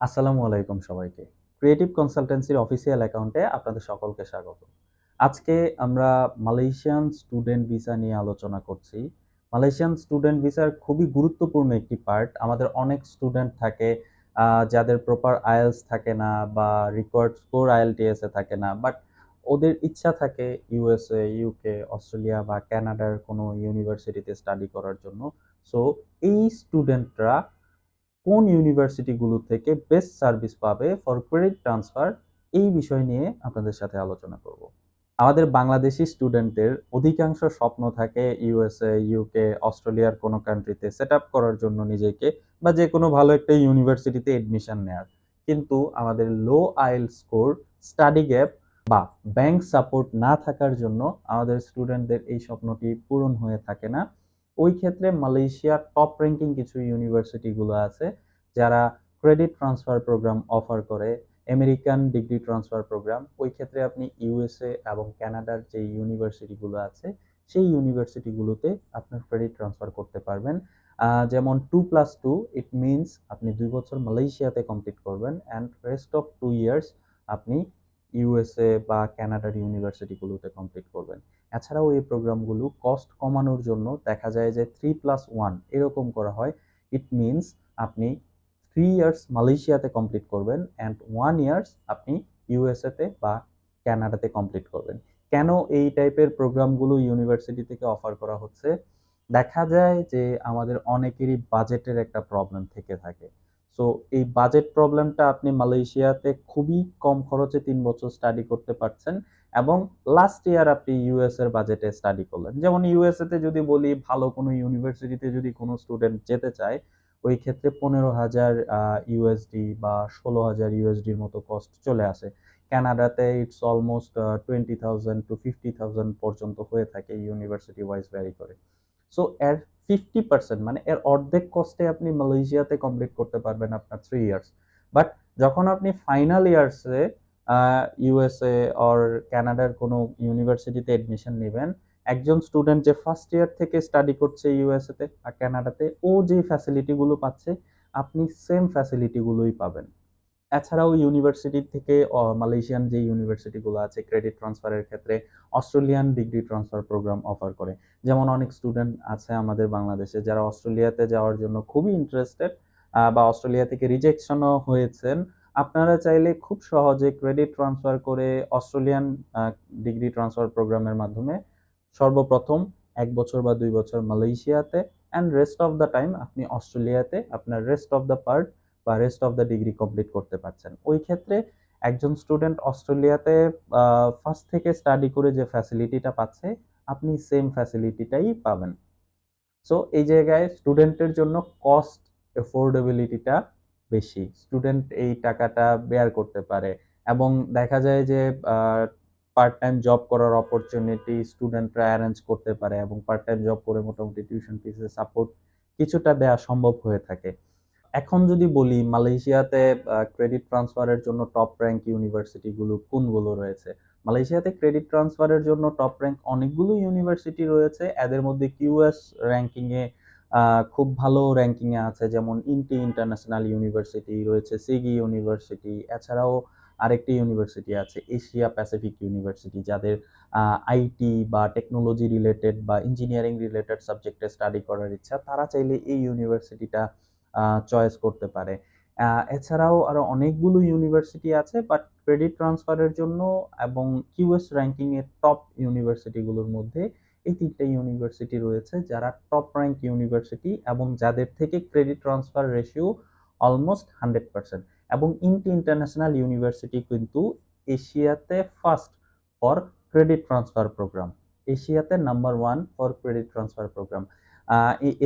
আসসালামু আলাইকুম সবাইকে। ক্রিয়েটিভ কনসালটেন্সির অফিসিয়াল অ্যাকাউন্টে আপনাদের সকলকে স্বাগত। আজকে আমরা মালয়েশিয়ান স্টুডেন্ট ভিসা নিয়ে আলোচনা করছি। মালয়েশিয়ান স্টুডেন্ট ভিসার খুবই গুরুত্বপূর্ণ একটি পার্ট আমাদের অনেক স্টুডেন্ট থাকে যাদের প্রপার আইএলস থাকে না বা রিকোয়ার্ড স্কোর আইএলটিএস থাকে না। বাট ওদের ইচ্ছা থাকে ইউএসএ ইউকে অস্ট্রেলিয়া বা কানাডার কোনো ইউনিভার্সিটিতে স্টাডি করার জন্য। সো এই স্টুডেন্টরা কোন ইউনিভার্সিটিগুলো থেকে বেস্ট সার্ভিস পাবে ফর ক্রেডিট ট্রান্সফার এই বিষয় নিয়ে আপনাদের সাথে আলোচনা করব। আমাদের বাংলাদেশি স্টুডেন্টদের অধিকাংশ স্বপ্ন থাকে ইউএসএ ইউকে অস্ট্রেলিয়ার কোনো কান্ট্রিতে সেট করার জন্য নিজেকে বা যে কোনো ভালো একটা ইউনিভার্সিটিতে এডমিশন নেওয়ার কিন্তু আমাদের লো আইল স্কোর স্টাডি গ্যাপ বা ব্যাংক সাপোর্ট না থাকার জন্য আমাদের স্টুডেন্টদের এই স্বপ্নটি পূরণ হয়ে থাকে না। ওই ক্ষেত্রে মালয়েশিয়ার টপ র্যাঙ্কিং কিছু ইউনিভার্সিটিগুলো আছে যারা ক্রেডিট ট্রান্সফার প্রোগ্রাম অফার করে আমেরিকান ডিগ্রি ট্রান্সফার প্রোগ্রাম ওই ক্ষেত্রে আপনি ইউএসএ এবং কানাডার যে ইউনিভার্সিটিগুলো আছে, সেই ইউনিভার্সিটিগুলোতে আপনার ক্রেডিট ট্রান্সফার করতে পারবেন। যেমন two plus two it means আপনি দুই বছর মালয়েশিয়াতে কমপ্লিট করবেন and rest of two years আপনি ইউএসএ বা ক্যানাডার ইউনিভার্সিটিগুলোতে কমপ্লিট করবেন। এছাড়াও এই প্রোগ্রামগুলো কস্ট কমানোর জন্য দেখা যায় যে থ্রি প্লাস ওয়ান এরকম করা হয়। ইট মিনস আপনি থ্রি ইয়ার্স মালয়েশিয়াতে কমপ্লিট করবেন অ্যান্ড ওয়ান ইয়ার্স আপনি ইউএসএতে বা কানাডাতে কমপ্লিট করবেন। কেন এই টাইপের প্রোগ্রামগুলো ইউনিভার্সিটি থেকে অফার করা হচ্ছে? দেখা যায় যে আমাদের অনেকেরই বাজেটের একটা প্রবলেম থেকে থাকে। সো এই বাজেট প্রবলেমটা আপনি মালয়েশিয়াতে খুবই কম খরচে তিন বছর স্টাডি করতে পারছেন এবং লাস্ট ইয়ার আপনি ইউএস এর বাজেটে স্টাডি করলেন। যেমন ইউএসএ তে যদি বলি, ভালো কোনো ইউনিভার্সিটিতে যদি কোনো স্টুডেন্ট যেতে চায় ওই ক্ষেত্রে পনেরো হাজার ইউএসডি বা ষোলো হাজার ইউএসডির মতো কস্ট চলে আসে। কানাডাতে it's almost twenty thousand to fifty thousand পর্যন্ত হয়ে থাকে ইউনিভার্সিটি ওয়াইজ ভ্যারি করে। সো এর ফিফটি পার্সেন্ট মানে এর অর্ধেক কস্টে আপনি মালয়েশিয়াতে কমপ্লিট করতে পারবেন আপনার থ্রি ইয়ার্স বাট যখন আপনি ফাইনাল ইয়ার্সে ইউএসএ অর কানাডার কোনো ইউনিভার্সিটিতে এডমিশন নেবেন একজন স্টুডেন্ট যে ফার্স্ট ইয়ার থেকে স্টাডি করছে ইউএসএতে আর কানাডাতে ও যে ফ্যাসিলিটিগুলো পাচ্ছে, আপনি সেম ফ্যাসিলিটিগুলোই পাবেন। এছাড়াও ইউনিভার্সিটি থেকে মালয়েশিয়ান যে ইউনিভার্সিটিগুলো আছে ক্রেডিট ট্রান্সফারের ক্ষেত্রে Australian degree transfer program offer করে। যেমন অনেক স্টুডেন্ট আছে আমাদের বাংলাদেশে যারা অস্ট্রেলিয়াতে যাওয়ার জন্য খুবই ইন্টারেস্টেড বা অস্ট্রেলিয়া থেকে রিজেকশনও হয়েছেন। আপনারা চাইলে খুব সহজে ক্রেডিট ট্রান্সফার করে অস্ট্রেলিয়ান ডিগ্রি ট্রান্সফার প্রোগ্রামের মাধ্যমে সর্বপ্রথম এক বছর বা দুই বছর মালয়েশিয়াতে and rest of the time আপনি অস্ট্রেলিয়াতে আপনার রেস্ট অফ দ্য পার্ট বা rest of the degree complete করতে পারছেন। ওই ক্ষেত্রে একজন স্টুডেন্ট অস্ট্রেলিয়াতে ফার্স্ট থেকে স্টাডি করে যে ফ্যাসিলিটিটা পাচ্ছে, আপনি সেম ফ্যাসিলিটিটাই পাবেন। সো এই জায়গায় স্টুডেন্টের জন্য কস্ট এফোর্ডেবিলিটিটা বেশি। স্টুডেন্ট এই টাকাটা বেয়ার করতে পারে। এবং দেখা যায় যে পার্ট টাইম জব করার অপরচুনিটি স্টুডেন্টরা অ্যারেঞ্জ করতে পারে এবং পার্ট টাইম জব করে মোটামুটি টিউশন ফিসের সাপোর্ট কিছুটা দেওয়া সম্ভব হয়ে থাকে। এখন যদি বলি, মালয়েশিয়াতে ক্রেডিট ট্রান্সফারের জন্য টপ র্যাঙ্ক ইউনিভার্সিটিগুলো কোনগুলো রয়েছে? মালয়েশিয়াতে ক্রেডিট ট্রান্সফারের জন্য টপ র্যাঙ্ক অনেকগুলো ইউনিভার্সিটি রয়েছে। এদের মধ্যে কিউএস র্যাঙ্কিংয়ে খুব ভালো র্যাঙ্কিংয়ে আছে। যেমন ইন্টি ইন্টারন্যাশনাল ইউনিভার্সিটি রয়েছে সিগি ইউনিভার্সিটি এছাড়াও আরেকটি ইউনিভার্সিটি আছে এশিয়া প্যাসিফিক ইউনিভার্সিটি যাদের আইটি বা টেকনোলজি রিলেটেড বা ইঞ্জিনিয়ারিং রিলেটেড সাবজেক্টে স্টাডি করার ইচ্ছা, তারা চাইলে এই ইউনিভার্সিটিটা চয়েস করতে পারে। এছাড়াও আরও অনেকগুলো ইউনিভার্সিটি আছে বাট ক্রেডিট ট্রান্সফারের জন্য এবং কিউএস র্যাঙ্কিং এর টপ ইউনিভার্সিটিগুলোর মধ্যে এই তিনটে ইউনিভার্সিটি রয়েছে, যারা টপ র্যাঙ্ক ইউনিভার্সিটি এবং যাদের থেকে credit transfer ratio almost hundred percent এবং ইন্টি ইন্টারন্যাশনাল ইউনিভার্সিটি কিন্তু এশিয়াতে first for credit transfer program এশিয়াতে number one for credit transfer program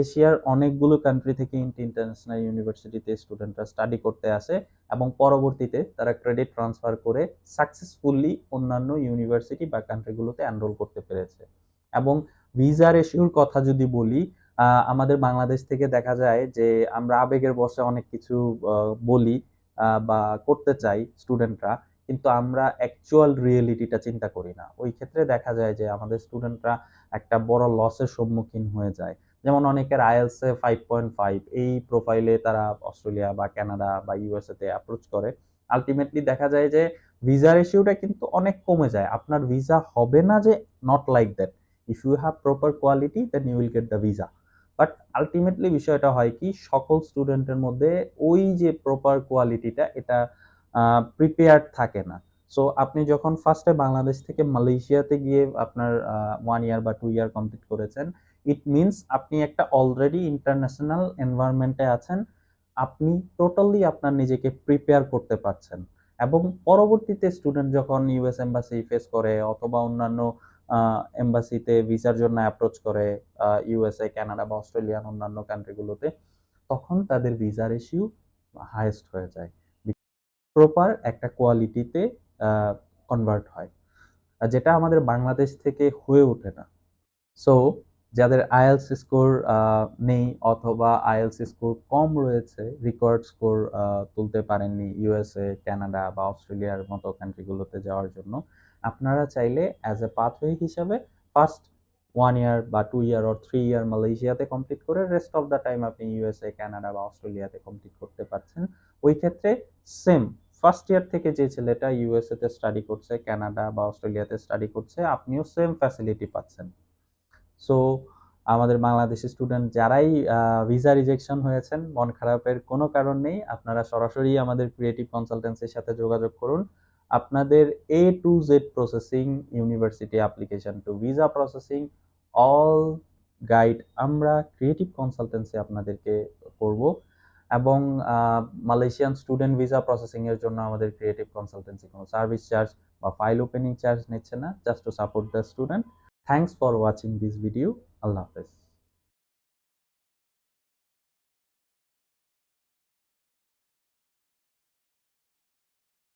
এশিয়ার অনেকগুলো কান্ট্রি থেকে ইন্টি ইন্টারন্যাশনাল ইউনিভার্সিটিতে স্টুডেন্টরা স্টাডি করতে আসে এবং পরবর্তীতে তারা ক্রেডিট ট্রান্সফার করে সাকসেসফুলি অন্যান্য ইউনিভার্সিটি বা কান্ট্রিগুলোতে এনরোল করতে পেরেছে। এবং ভিসা রেশিওর কথা যদি বলি আমাদের বাংলাদেশ থেকে দেখা যায় যে আমরা আবেগের বসে অনেক কিছু বলি। বা করতে চাই স্টুডেন্টরা কিন্তু আমরা অ্যাকচুয়াল রিয়েলিটিটা চিন্তা করি না ওই ক্ষেত্রে দেখা যায় যে আমাদের স্টুডেন্টরা একটা বড় লসের সম্মুখীন হয়ে যায় যেমন অনেকের আইএলস এ 5.5 এই প্রোফাইলে তারা অস্ট্রেলিয়া বা কানাডা বা ইউএসএ তে অ্যাপ্রোচ করে। আলটিমেটলি দেখা যায় যে ভিসা ইস্যুটা কিন্তু অনেক কমে যায়। আপনার ভিসা হবে না যে not like that. If you have proper quality then you will get the visa. But ultimately বিষয়টা হয় কি সকল স্টুডেন্টের মধ্যে ওই যে প্রপার কোয়ালিটিটা এটা আ প্রিপেয়ার্ড থাকে না। সো আপনি যখন ফার্স্টে বাংলাদেশ থেকে মালয়েশিয়াতে গিয়ে আপনার 1 ইয়ার বা টু ইয়ার কমপ্লিট করেছেন, ইট মিনস আপনি একটা অলরেডি ইন্টারন্যাশনাল এনভায়রনমেন্টে আছেন। আপনি টোটালি আপনার নিজেকে প্রিপেয়ার করতে পারছেন। এবং পরবর্তীতে স্টুডেন্ট যখন ইউএস এম্বাসি ফেস করে অথবা অন্যান্য এম্বাসিতে ভিসার জন্য অ্যাপ্রোচ করে ইউএসএ, কানাডা বা অস্ট্রেলিয়ান অন্যান্য কান্ট্রিগুলোতে তখন তাদের ভিসার ইস্যু হাইয়েস্ট হয়ে যায়। প্রপার একটা কোয়ালিটিতে কনভার্ট হয়। যেটা আমাদের বাংলাদেশ থেকে হয়ে ওঠে না। সো যাদের আইএলটিএস স্কোর নেই অথবা আইএলস স্কোর কম রয়েছে, রেকর্ড স্কোর তুলতে পারেননি ইউএসএ, কানাডা বা অস্ট্রেলিয়ার মতো কান্ট্রিগুলোতে যাওয়ার জন্য, আপনারা চাইলে অ্যাজ এ পাথওয়ে হিসাবে ফার্স্ট ওয়ান ইয়ার বা two year or three year মালয়েশিয়াতে কমপ্লিট করে রেস্ট অফ দ্যা টাইম আপনি ইউএসএ, কানাডা বা অস্ট্রেলিয়াতে কমপ্লিট করতে পারছেন। ওই ক্ষেত্রে সেম ফার্স্ট ইয়ার থেকে যে ছেলেটা ইউএসএ তে স্টাডি করছে, কানাডা বা অস্ট্রেলিয়াতে স্টাডি করছে, আপনিও সেম ফ্যাসিলিটি পাচ্ছেন। সো আমাদের বাংলাদেশি স্টুডেন্ট যারাই ভিসা রিজেকশন হয়েছেন, মন খারাপের কোনো কারণ নেই। আপনারা সরাসরি আমাদের ক্রিয়েটিভ কনসালটেন্সির সাথে যোগাযোগ করুন। আপনাদের A to Z processing, university application to visa processing, all guide আমরা ক্রিয়েটিভ কনসালটেন্সি আপনাদেরকে করব। এবং মালয়েশিয়ান স্টুডেন্ট ভিসা প্রসেসিং এর জন্য আমাদের ক্রিয়েটিভ কনসালটেন্সি কোনো সার্ভিস চার্জ বা ফাইল ওপেনিং চার্জ নিচ্ছে না। Just to support the student. Thanks for watching this video. আল্লাহ হাফেজ।